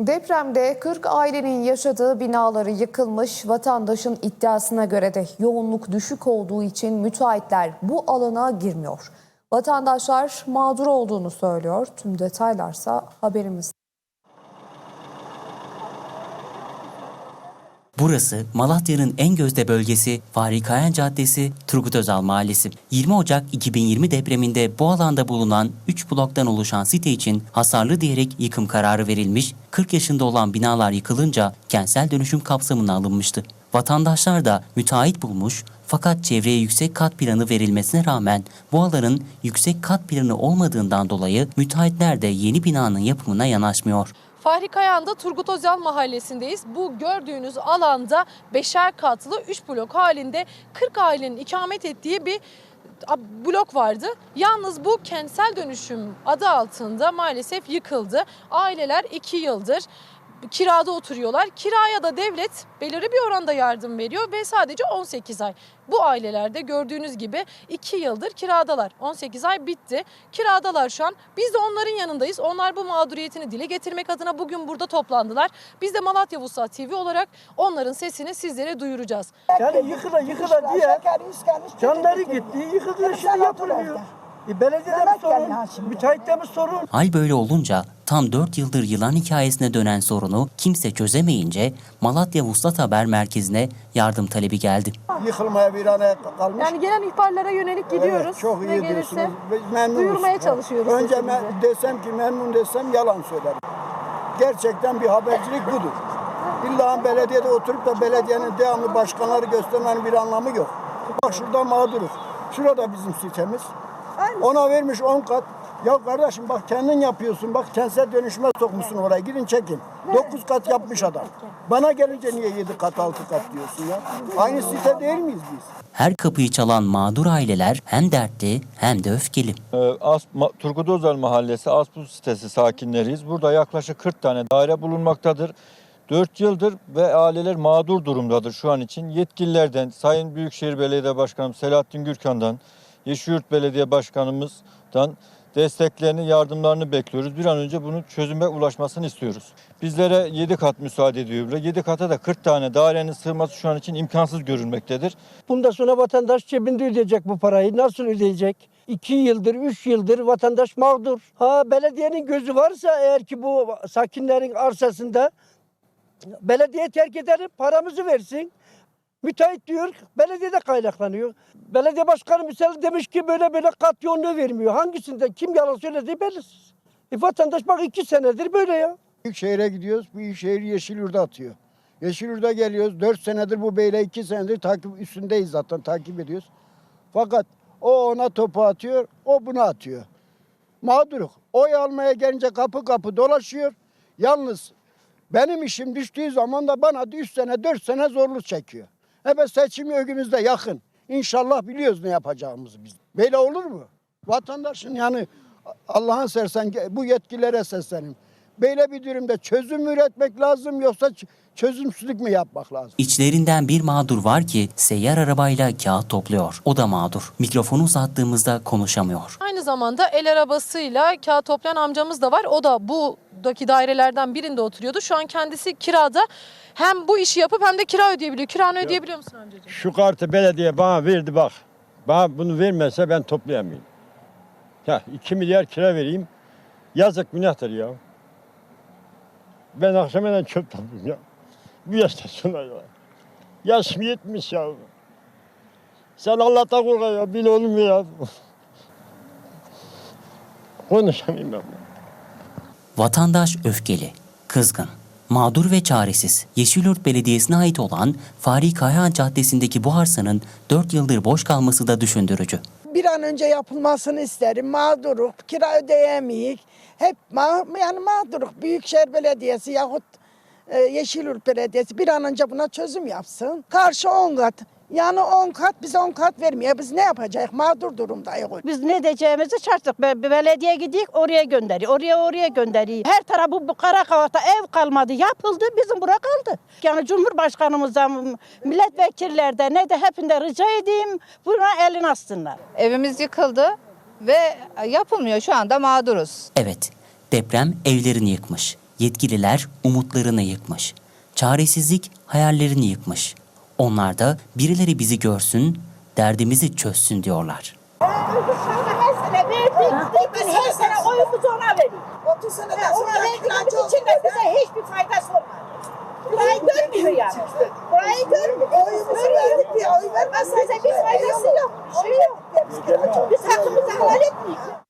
Depremde 40 ailenin yaşadığı binaları yıkılmış. Vatandaşın iddiasına göre de yoğunluk düşük olduğu için müteahhitler bu alana girmiyor. Vatandaşlar mağdur olduğunu söylüyor. Tüm detaylarsa haberimiz. Burası Malatya'nın en gözde bölgesi Fahri Kayan Caddesi, Turgut Özal Mahallesi. 20 Ocak 2020 depreminde bu alanda bulunan 3 bloktan oluşan site için hasarlı diyerek yıkım kararı verilmiş, 40 yaşında olan binalar yıkılınca kentsel dönüşüm kapsamına alınmıştı. Vatandaşlar da müteahhit bulmuş fakat çevreye yüksek kat planı verilmesine rağmen bu alanın yüksek kat planı olmadığından dolayı müteahhitler de yeni binanın yapımına yanaşmıyor. Fahri Kayan'da Turgut Özal mahallesindeyiz. Bu gördüğünüz alanda beşer katlı 3 blok halinde 40 ailenin ikamet ettiği bir blok vardı. Yalnız bu kentsel dönüşüm adı altında maalesef yıkıldı. Aileler 2 yıldır kirada oturuyorlar. Kiraya da devlet belirli bir oranda yardım veriyor ve sadece 18 ay. Bu ailelerde gördüğünüz gibi 2 yıldır kiradalar. 18 ay bitti. Kiradalar şu an. Biz de onların yanındayız. Onlar bu mağduriyetini dile getirmek adına bugün burada toplandılar. Biz de Malatya Vuslat TV olarak onların sesini sizlere duyuracağız. Yani yıkıla yıkıla diye canları gitti, yıkıldı şimdi yapılmıyor. E, belediyede mi sorun, müteahhitte mi sorun? Hal böyle olunca tam 4 yıldır yılan hikayesine dönen sorunu kimse çözemeyince Malatya Vuslat Haber Merkezi'ne yardım talebi geldi. Yıkılmaya bir ana kalmış. Yani gelen ihbarlara yönelik gidiyoruz. Evet, çok Ne iyi gelirse diyorsunuz. Biz Memnunuz. duyurmaya çalışıyoruz Önce me- desem ki memnun desem yalan söylerim. Gerçekten bir habercilik budur. İlla belediyede oturup da belediyenin devamlı başkanları göstermenin bir anlamı yok. Bak şurada mağduruz. Şurada bizim sitemiz. Ona vermiş 10 kat. Ya kardeşim bak kendin yapıyorsun. Bak kentsel dönüşüme sokmuşsun oraya. Gidin çekin. 9 kat yapmış adam. Bana gelince niye 7 kat 6 kat diyorsun ya? Aynı site değil miyiz biz? Her kapıyı çalan mağdur aileler hem dertli hem de öfkeli. Ee, As, Ma- Turgut Özal Mahallesi Aspuz sitesi sakinleriyiz. Burada yaklaşık 40 tane daire bulunmaktadır. 4 yıldır ve aileler mağdur durumdadır şu an için. Yetkililerden, Sayın Büyükşehir Belediye Başkanım Selahattin Gürkan'dan, Yeşilyurt Belediye Başkanımızdan desteklerini, yardımlarını bekliyoruz. Bir an önce bunun çözüme ulaşmasını istiyoruz. Bizlere 7 kat müsaade ediyor. 7 kata da 40 tane dairenin sığması şu an için imkansız görülmektedir. Bundan sonra vatandaş cebinde ödeyecek bu parayı. Nasıl ödeyecek? 2 yıldır, 3 yıldır vatandaş mağdur. Ha belediyenin gözü varsa eğer ki bu sakinlerin arsasında belediye terk edelim paramızı versin. Müteahhit diyor, belediyede kaynaklanıyor. Belediye başkanı mesela demiş ki böyle böyle kat yoğunluğu vermiyor. Hangisinde kim yalan söylediği belirsiz. E vatandaş bak iki senedir böyle ya. Büyükşehir'e gidiyoruz. Büyükşehir Yeşilyurt'a atıyor. Yeşilyurt'a geliyoruz. 4 senedir bu beyle 2 senedir takip üstündeyiz zaten takip ediyoruz. Fakat o ona topu atıyor, o bunu atıyor. Mağduruk. Oy almaya gelince kapı kapı dolaşıyor. Yalnız benim işim düştüğü zaman da bana 3 sene 4 sene zorluk çekiyor. Evet seçim ögümüzde yakın. İnşallah biliyoruz ne yapacağımızı biz. Böyle olur mu? Vatandaşın yani Allah'ın sersen bu yetkililere seslenim. Böyle bir durumda çözüm üretmek lazım yoksa çözümsüzlük mü yapmak lazım? İçlerinden bir mağdur var ki seyyar arabayla kağıt topluyor. O da mağdur. Mikrofonu uzattığımızda konuşamıyor. Aynı zamanda el arabasıyla kağıt toplayan amcamız da var. O da buradaki dairelerden birinde oturuyordu. Şu an kendisi kirada. Hem bu işi yapıp hem de kira ödeyebiliyor. Kiranı ödeyebiliyor musun amcacığım? Şu kartı belediye bana verdi bak. Bana bunu vermezse ben toplayamayayım. Ya 2 milyar kira vereyim. Yazık günahtır ya. Ben akşamdan çöp topluyorum ya. Bu yaşta sonra ya. Yaşım yetmiş ya. Sen Allah'tan kork ya. Bil oğlum ya. Konuşamayayım ben. Vatandaş öfkeli, kızgın, mağdur ve çaresiz. Yeşilyurt Belediyesi'ne ait olan Fahri Kayahan Caddesi'ndeki bu arsanın 4 yıldır boş kalması da düşündürücü. bir an önce yapılmasını isterim. Mağduruk, kira ödeyemeyik. Hep ma yani mağduruk. Büyükşehir Belediyesi yahut e, Yeşilyurt Belediyesi bir an önce buna çözüm yapsın. Karşı 10 kat. Yani 10 kat bize 10 kat vermiyor. Biz ne yapacağız? Mağdur durumdayız. Biz ne diyeceğimizi şaşırdık. Be- Belediye gidiyor oraya gönderiyor. Oraya oraya gönderiyor. Her tarafı bu Karakavak'ta ev kalmadı. Yapıldı bizim bura kaldı. Yani Cumhurbaşkanımızdan, milletvekillerden ne de hepinde rica edeyim buna elini assınlar. Evimiz yıkıldı ve yapılmıyor şu anda mağduruz. Evet, deprem evlerini yıkmış. Yetkililer umutlarını yıkmış. Çaresizlik hayallerini yıkmış. Onlar da birileri bizi görsün, derdimizi çözsün diyorlar. biz her sene oyumuzu ona veriyoruz. 30 sene de ona için de bize hiçbir faydası olmadı. Burayı görmüyor yani. Burayı görmüyor. Oyumuzu verdik diye bir faydası yok. Hakkımızı helal etmiyoruz.